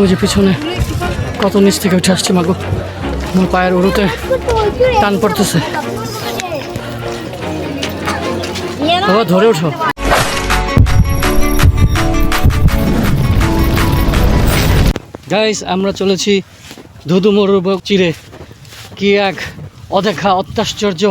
ওই যে পিছনে কত নিচ থেকে উঠে আসছে মাগো। আমার পায়ের উড়োতে টান পড়তেছে। বাবা, ধরে ওঠো। গাইস আমরা চলেছি ধুধু মরুভূমি চিরে কি এক অদেখা, অত্যাশ্চর্য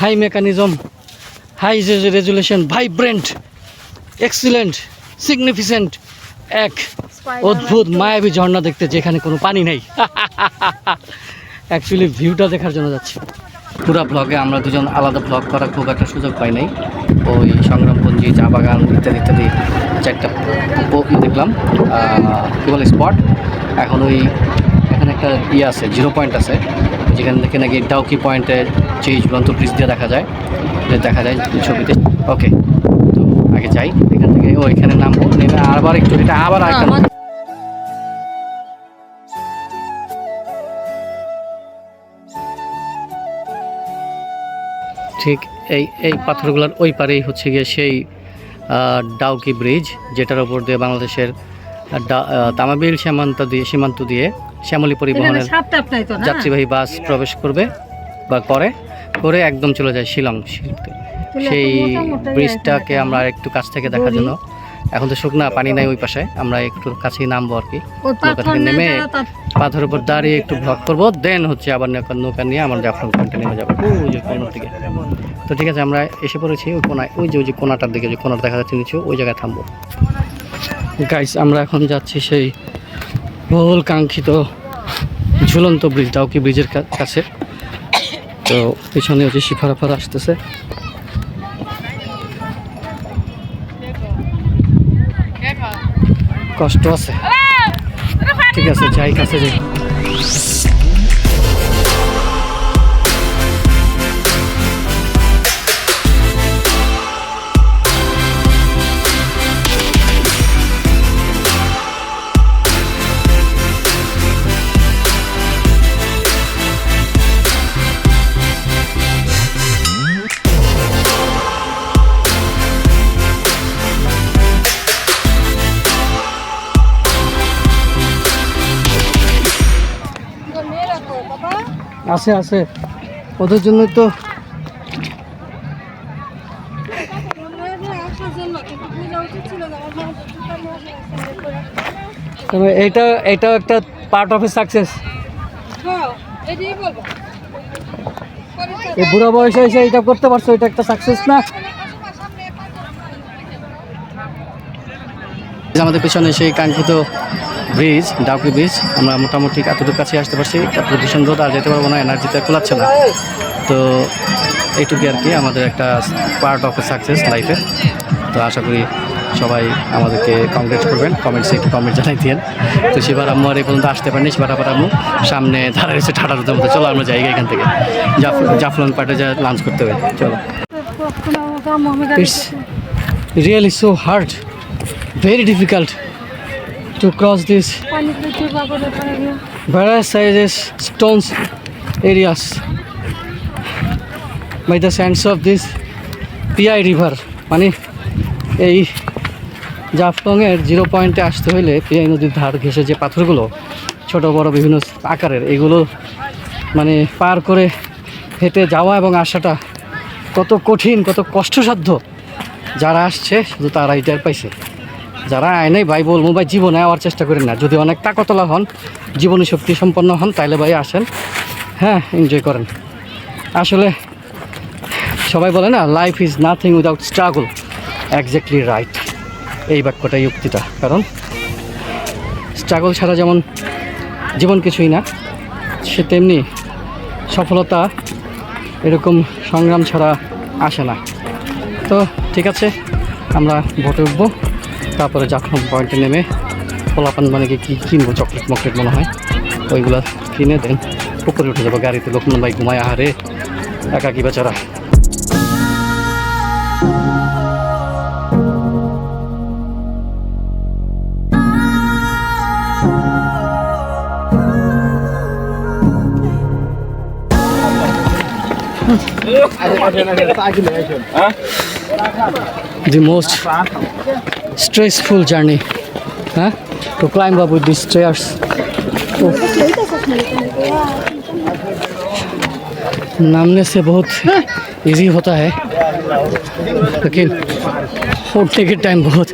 high mechanism high resolution vibrant excellent significant এক অদ্ভুত মায়াবী ঝর্ণা দেখতে যেখানে কোনো পানি নেই। অ্যাকচুয়ালি ভিউটা দেখার জন্য যাচ্ছি। পুরা ব্লগে আমরা দুজন আলাদা ব্লগ করার খুব একটা সুযোগ পাই নাই। ওই সংগ্রামপুঞ্জি চা বাগান ইত্যাদি ইত্যাদি চারটা দেখলাম কী বলে স্পট এখন ওই এখানে একটা ইয়ে আছে জিরো পয়েন্ট আছে যেখান থেকে নাকি ডাউকি পয়েন্টে যে ঝুলন্ত ব্রিজ দিয়ে দেখা যায় যে দেখা যায় ছবিতে। ওকে তো আগে যাই এখান থেকে ও এখানে নামবো নেমে আবার একটু এটা আবার আরেকটা ঠিক এই এই পাথরগুলোর ওই পারেই হচ্ছে গিয়ে সেই ডাউকি ব্রিজ যেটার ওপর দিয়ে বাংলাদেশের ডা- তামাবিল সীমান্ত দিয়ে সীমান্ত দিয়ে শ্যামলী পরিবহনের যাত্রীবাহী বাস প্রবেশ করবে বা করে করে একদম চলে যায় শিলং। সেই ব্রিজটাকে আমরা একটু কাছ থেকে দেখার জন্য এখন তো শুকনা পানি নাই ওই পাশে। আমরা একটু কাছেই নামবো আর কি। নৌকা থেকে নেমে পাথরের উপর দাঁড়িয়ে একটু ব্লক করব দেন হচ্ছে আবার নৌকা নিয়ে আমরা জাফলং পয়েন্টে নেমে যাব। ওই যে কোনার দিকে। তো ঠিক আছে আমরা এসে পড়েছি ওই কোনায়। ওই যে ওই যে কোনাটার দিকে যে কোনাটা দেখা যাচ্ছে নিচে ওই জায়গায় থামবো। গাইস আমরা এখন যাচ্ছি সেই বহুল কাঙ্ক্ষিত ঝুলন্ত ব্রিজ ডাউকি ব্রিজের কা- কাছে। তো পিছনে হচ্ছে শিফারাফার আসতেছে। কষ্ট আছে। ঠিক আছে যাই কাছে যাই। আছে আছে। ওদের জন্য তো এটা এটাও একটা পার্ট অফ এ সাকসেস বুড়ো বয়সে এসে এটা করতে পারছ, এটা একটা সাকসেস না? আমাদের পেছনে সেই কাঙ্ক্ষিত ব্রিজ ডাউকি ব্রিজ আমরা মোটামুটি এতটুকু কাছে আসতে পারছি। তারপর ভীষণ রোদ আর যেতে পারব না এনার্জিতে কুলাচ্ছে না। তো এইটুকুই আর কি আমাদের একটা পার্ট অফ এ সাকসেস লাইফে তো আশা করি সবাই আমাদেরকে কংগ্রেট করবেন কমেন্টসে একটু কমেন্ট জানাই দিয়েন। তো সেবার আম্মু আর এই পর্যন্ত আসতে পারেনি সেবার আবার আম্মু। সামনে ধারা রয়েছে ঠাটা রোদের মতো। চলো আমরা যাই এখান থেকে। জাফ জাফলং পার্টে যা লাঞ্চ করতে হবে। চলো। It's really so hard, very difficult to cross these various sizes, stones, areas. By the sands of this Piyain river মানে এই জাফলংয়ের জিরো পয়েন্টে আসতে হলে পিআই নদীর ধার ঘেঁষে যে পাথরগুলো, ছোট, বড় বিভিন্ন আকারের, এগুলো মানে পার করে হেঁটে যাওয়া এবং আসাটা কত কঠিন, কত কষ্টসাধ্য। যারা আসছে, শুধু তারাই টের পাইছে। যারা আয় নাই ভাই বলব ভাই জীবনে আওয়ার চেষ্টা করেন না, যদি অনেক তাকতলা হন, জীবনী শক্তি সম্পন্ন হন, তাইলে ভাই আসেন। হ্যাঁ এনজয় করেন। আসলে সবাই বলে না life is nothing without struggle exactly right এই বাক্যটাই উক্তিটা। কারণ স্ট্রাগল ছাড়া যেমন জীবন কিছুই না, সে তেমনি সফলতা এরকম সংগ্রাম ছাড়া আসে না। তো ঠিক আছে, আমরা ভোটে উঠবো। তারপরে জাফলং পয়েন্টে নেমে পোলাপান মানে কি কী কিনবো? চকলেট মকলেট মনে হয়। ওইগুলো কিনে দেন। উপরে উঠে যাব গাড়িতে। লোকমান ভাই ঘুমায়। আহারে একা কি বেচারা the most stressful journey huh to climb up with these stairs. Oh, नामने से बहुत इजी होता है लेकिन उठने के टाइम बहुत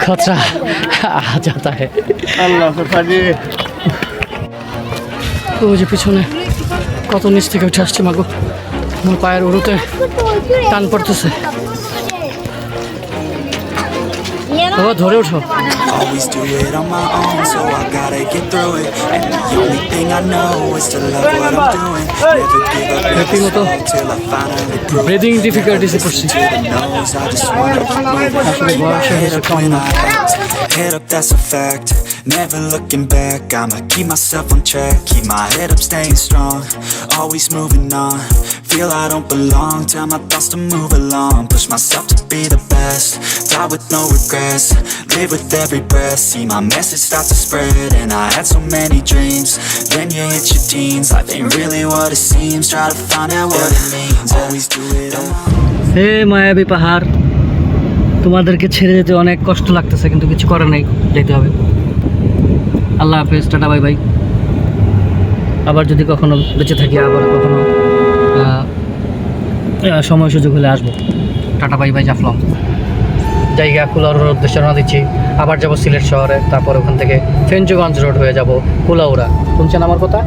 खतरा आ जाता है ও যে পিছনে কত নিচ থেকে উঠে আসছে মাগো আমার পায়ের উড়োতে টান পড়তেছে বাবা ধরে ওঠো Always do it on my own, so I gotta get through it. And the only thing I know is to love what I'm doing. Never give up, never রীতিমতো slow till I finally prove it. Breathing ডিফিকাল্টিসে পড়ছি To the nose, I just wanna keep moving. আসলে বয়স Head up when I act, head up, that's a fact. Never looking back, I'ma keep myself on track. Keep my head up, staying strong. Always moving on. Feel I don't belong, tell my thoughts to move along. Push myself to be the best. Die with no regrets. Live with every breath. See my message start to spread. And I had so many dreams. Then you hit your teens. Life ain't really what it seems. Try to find out what it means. Always do it own. হে মায়াবী পাহাড় তোমাদেরকে ছেড়ে যেতে অনেক কষ্ট লাগতেছে কিন্তু কিছু করার নেই যেতে হবে আল্লাহ হাফেজ টাটা বাই বাই আবার যদি কখনো বেঁচে থাকি আবার কখনো সময় সুযোগ হলে আসব। Tata bye bye Jaflong. জায়গা কুলাউড়ার উদ্দেশ্যে রওনা দিচ্ছি। আবার যাব সিলেট শহরে তারপর ওখান থেকে ফেঞ্চুগঞ্জ রোড হয়ে যাব কুলাউরা শুনছেন আমার কথা?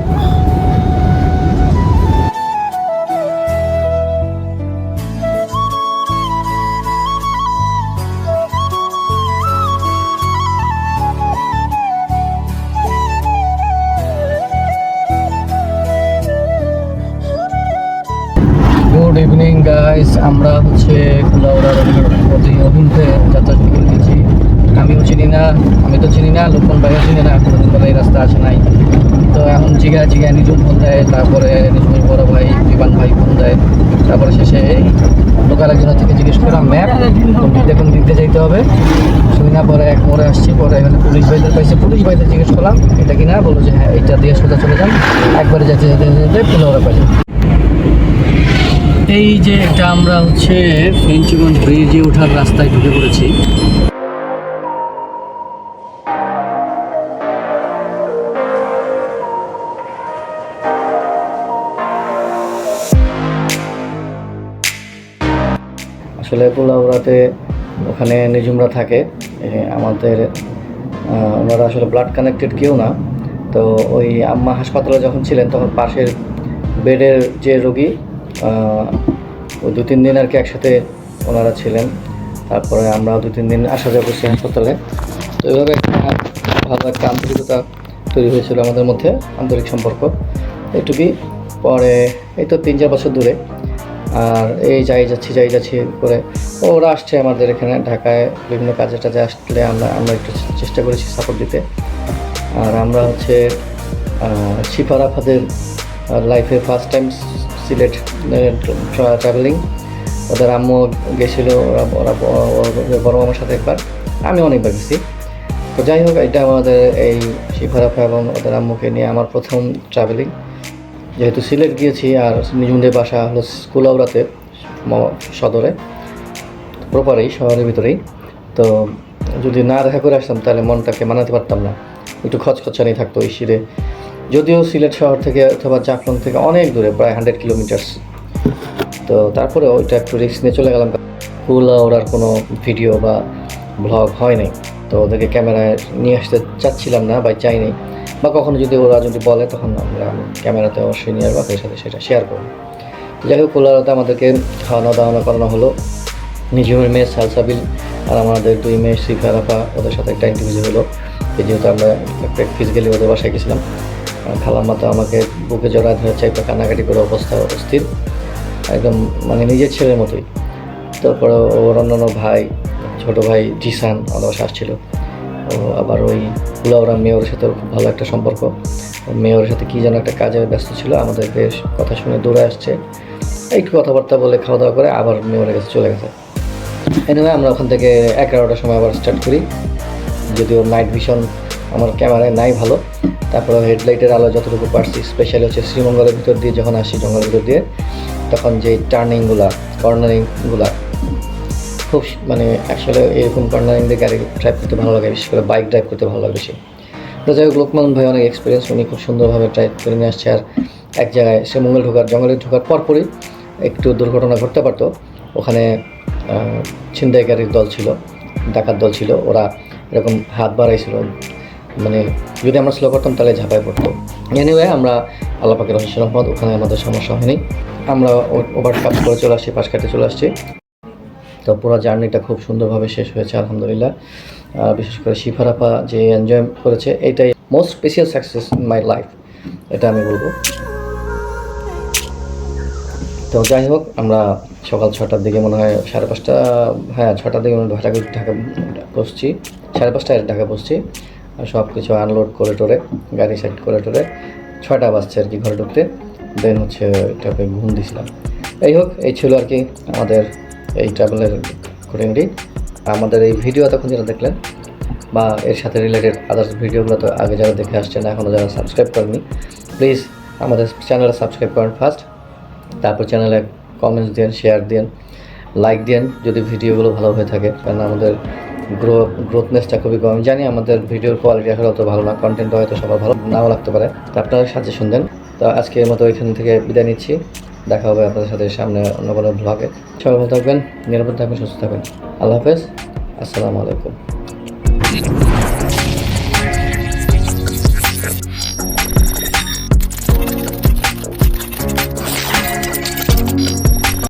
চিনি না, আমি তো চিনি না লোকন ভাইও চিনি না কোনোদিন বলে এই রাস্তা আসে নাই। তো এখন জিগা জিগা নিজুম ফোন দেয়, তারপরে নিজুমের বড় ভাই বিমান ভাই ফোন দেয়। তারপরে শেষে এই লোকাল একজনের থেকে জিজ্ঞেস করলাম ম্যাপ কোন দিয়ে কোন দিয়ে যাইতে হবে? শুনি না, পরে এক মোড়ে আসছি, পরে এখানে পুলিশ ভাইদের পাইছে। পুলিশ ভাইদের জিজ্ঞেস করলাম, এটা কি না? যে হ্যাঁ এইটা দিয়ে সোজা চলে যান, একবারে যেতে যেতে যেতে কুলাউড়া পাইলাম এই যে এটা আমরা হচ্ছে ফেঞ্চুগঞ্জ ব্রিজে ওঠার রাস্তায় ঢুকে পড়েছি। আসলে পোলাউড়াতে ওখানে নিজুমরা থাকে। আমাদের ওনারা আসলে ব্লাড কানেক্টেড কেউ না। তো ওই আম্মা হাসপাতালে যখন ছিলেন, তখন পাশের বেডের যে রোগী ওই দু তিন দিন আর কি একসাথে ওনারা ছিলেন। তারপরে আমরা দু তিন দিন আসা যাওয়া করছি হাসপাতালে। তো এইভাবে একটা ভালো একটা আন্তরিকতা তৈরি হয়েছিল আমাদের মধ্যে, আন্তরিক সম্পর্ক। এটুকুই পরে, এই তো তিন চার বছর দূরে আর এই যাই যাচ্ছি যাই যাচ্ছি করে ওরা আসছে আমাদের এখানে ঢাকায়। বিভিন্ন কাজে টাজে আসলে আমরা আমরা একটু চেষ্টা করেছি সাপোর্ট দিতে। আর আমরা হচ্ছে শিফার আফাদের লাইফে ফার্স্ট টাইম সিলেট ট্রাভেলিং ওদের আম্মু গেছিল, ওরা ওরা বড় মামার সাথে একবার। আমি অনেকবার গেছি। তো যাই হোক, এটা আমাদের এই শিফারাফা এবং ওদের আম্মুকে নিয়ে আমার প্রথম ট্রাভেলিং যেহেতু সিলেট গিয়েছি আর নিজুমদের বাসা হলো কুলাউড়াতে সদরে, প্রপারেই, শহরের ভিতরেই। তো যদি না দেখা করে আসতাম, তাহলে মনটাকে মানাতে পারতাম না। একটু খচখচানি থাকতো এই শিরে যদিও সিলেট শহর থেকে অথবা জাফলং থেকে অনেক দূরে, প্রায় হান্ড্রেড কিলোমিটার্স। তো তারপরে ওইটা একটু রিস্ক নিয়ে চলে গেলাম। কুলাউড়ার কোনো ভিডিও বা ব্লগ হয় নাই। তো ওদেরকে ক্যামেরায় নিয়ে আসতে চাচ্ছিলাম না বা চাইনি বা কখনো যদি ওরা যদি বলে, তখন আমরা ক্যামেরাতে অবশ্যই নিয়ে আসব, আপনাদের সাথে সেটা শেয়ার করব। তো যাই হোক কুলাউড়াতে আমাদেরকে খাওয়ানো, দাওয়ানো, করানো হলো। নিজের মেয়ে সালসাবিল আর আমাদের দুই মেয়ে শিখা রাফা, ওদের সাথে একটা ইন্টারভিউ হলো। যেহেতু আমরা একটা ফিজিক্যালি ওদের বাসায় গেছিলাম খালাম্মা তো আমাকে বুকে জড়ায় ধরে একটা কান্নাকাটি করে অবস্থা অস্থির। একদম মানে নিজের ছেলের মতোই। তারপরে ওর অন্যান্য ভাই, ছোটো ভাই জিসান আমাদের বাসায় আসছিল। আবার ওই কুলাউরা মেয়রের সাথে খুব ভালো একটা সম্পর্ক। মেয়রের সাথে কী যেন একটা কাজে ব্যস্ত ছিল আমাদেরকে কথা শুনে দৌড়ে আসছে। একটু কথাবার্তা বলে খাওয়া দাওয়া করে আবার মেয়রের কাছে চলে গেছে। এনিওয়ে আমরা ওখান থেকে এগারোটার সময় আবার স্টার্ট করি। যদিও নাইট ভিশন আমার ক্যামেরায় নাই ভালো। তারপরে হেডলাইটের আলো যতটুকু পারছি স্পেশালি হচ্ছে শ্রীমঙ্গলের ভিতর দিয়ে যখন আসি, জঙ্গলের ভিতর দিয়ে, তখন যে টার্নিংগুলা কর্নারিংগুলা খুব মানে আসলে এরকম কর্নারিং দিয়ে গাড়ি ড্রাইভ করতে ভালো লাগে, বিশেষ করে বাইক ড্রাইভ করতে ভালো লাগে বেশি। তো যাই হোক, লোকমান ভাই অনেক এক্সপিরিয়েন্স উনি খুব সুন্দরভাবে ড্রাইভ করে নিয়ে আসছে আর এক জায়গায় সে মঙ্গল ঢোকার, জঙ্গলে ঢোকার পরপরই একটু দুর্ঘটনা ঘটতে পারতো। ওখানে ছিনতাইকারীর দল ছিল, ডাকাত দল ছিল, ওরা এরকম হাত বাড়াইছিল। মানে যদি আমরা স্লো করতাম তাহলে ঝাঁপায় পড়তো। এনিওয়ে আমরা আল্লাহ পাকের রহস্য রহমত ওখানে আমাদের সমস্যা হয়নি। আমরা ওভারকাপ করে চলে আসছি, পাশ কাটে চলে আসছি। তো পুরো জার্নিটা খুব সুন্দরভাবে শেষ হয়েছে, আলহামদুলিল্লাহ। বিশেষ করে শিফারাপা যে এনজয় করেছে, এটাই most special success in my life এটা আমি বলব। তো যাই হোক, আমরা সকাল ছটার দিকে মনে হয় সাড়ে পাঁচটা হ্যাঁ ছটার দিকে মনে ঢাকা ঢাকা বসছি সাড়ে পাঁচটায় ঢাকা বসছি সব কিছু আনলোড করে টোরে, গাড়ি সেট করে টোরে ছটা বাজছে আর কি ঘরে ঢুকতে। দেন হচ্ছে, এটাকে ঘুম দিয়েছিলাম এই হোক, এই ছিল আর কি আমাদের এই ট্রাভেলের খুঁটিনাটি আমাদের এই ভিডিও এতক্ষণ যারা দেখলেন, বা এর সাথে রিলেটেড আদার্স ভিডিওগুলো তো আগে যারা দেখে আসছেন এখনও যারা সাবস্ক্রাইব করেনি প্লিজ আমাদের চ্যানেলটা সাবস্ক্রাইব করেন ফার্স্ট তারপর চ্যানেলে কমেন্টস দিন শেয়ার দিন লাইক দিন, যদি ভিডিওগুলো ভালো হয়ে থাকে। কারণ আমাদের গ্রো গ্রোথনেসটা খুবই কম। জানি আমাদের ভিডিওর কোয়ালিটি আসলে অত ভালো না কন্টেন্ট হয়তো সবার ভালো নাও লাগতে পারে। তো আপনারা সাজেশন দেন। তো আজকের মতো এখান থেকে বিদায় নিচ্ছি। দেখা হবে আপনাদের সাথে সামনে অন্য কোনো ব্লগে সবাই ভালো থাকবেন, নিরাপদ থাকবেন, সুস্থ থাকবেন। আল্লাহ হাফেজ, আসসালামু আলাইকুম।